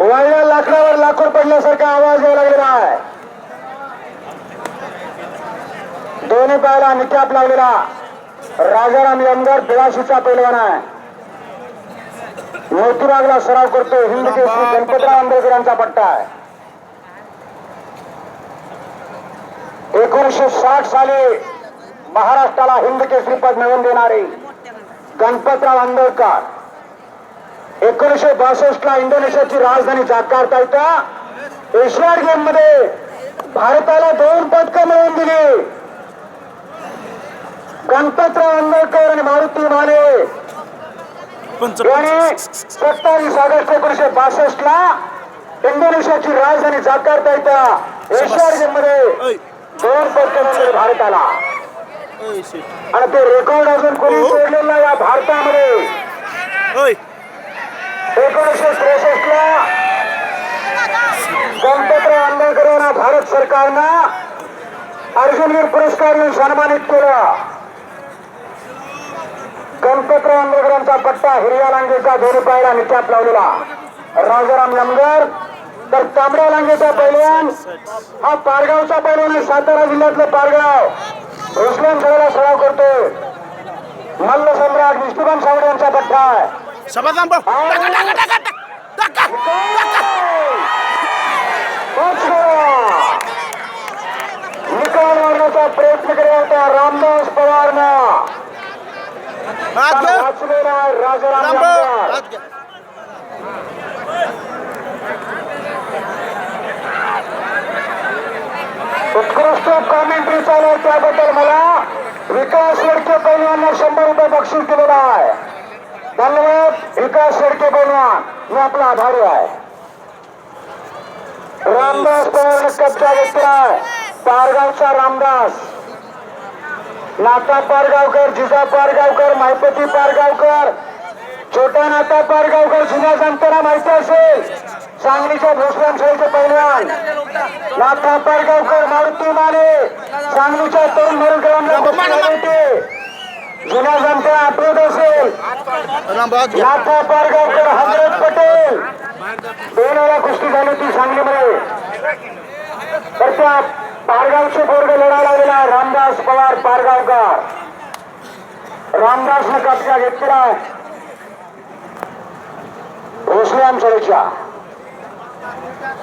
वाळल्या लाकडावर लाकूड पडल्यासारखा आवाज यायला लागलेला आहे. दोन्ही पायाला निकाप लागलेला. राजाराम यमगर बिराशीचा पैलवान आहे. मोतीबागला सराव करतो हिंद केसरी गणपतराव आंबेडकर यांचा पट्टा आहे. एकोणीसशे साठ साली महाराष्ट्राला हिंद केसरी पद मिळवून देणारे गणपतराव आंबेडकर. एकोणीसशे बासष्ट ला इंडोनेशियाची राजधानी जाकार्ता इथं एशियाड गेममध्ये भारताला दोन पदकं मिळवून दिली. गणपतराव आंबेडकर आणि मारुती माने. यांनी सत्तावीस ऑगस्ट एकोणीसशे बासष्ट ला इंडोनेशियाची राजधानी जाकार्ता इथं एशियाड गेममध्ये दोन पदकं मिळवली भारताला. आणि ते रेकॉर्ड अजून कोणी तोडलेलं नाही या भारतामध्ये एकोणीसशे त्रेसष्ट ला गणपतराव आंबेडकर यांना भारत सरकारनं अर्जुनवीर पुरस्कार देऊन सन्मानित केलं. गणपतराव आंबेडकर यांचा पट्टा हिरव्या लांगेचा दोन्ही पायला निकाप लावलेला. राजाराम यमगर तर तांबड्या लांगेचा पैलवान हा पारगावचा पैलवान आहे सातारा जिल्ह्यातलं पारगाव. रुसलान सराला सराव करतोय. मल्ल सम्राट विष्णुबान सावडे यांचा पट्टा आहे. हात घ्या. हात घ्या उत्कृष्ट कॉमेंट्री चालू आहे त्याबद्दल मला विकास शेडके पैलवानला शंभर रुपये बक्षीस दिलेला आहे. धन्यवाद विकास शेडके पैलवान. मी आपला आभारी आहे. रामदास पवारने कब्जा घेतला आहे. पारगावचा रामदास. नाता पारगावकर जिजा पारगावकर माहिपती पारगावकर. छोटा नाता पारगावकर जुन्या जनतेला माहिती असेल. सांगलीच्या भोसराम शाहीचे पैलवान. नाथा पारगावकर मारुती माने. सांगलीच्या तरुण मरुकरांना जुन्या जनता आठवत असेल. हात नाथा पारगावकर हजरत पटेल. दोन वेळा कुस्ती झाली ती सांगलीमध्ये. तर त्या पारगावचे बोर्ड लढा लागलेला रामदास पवार. रामदासने कब्जा घेतलेला भोसले आमच्या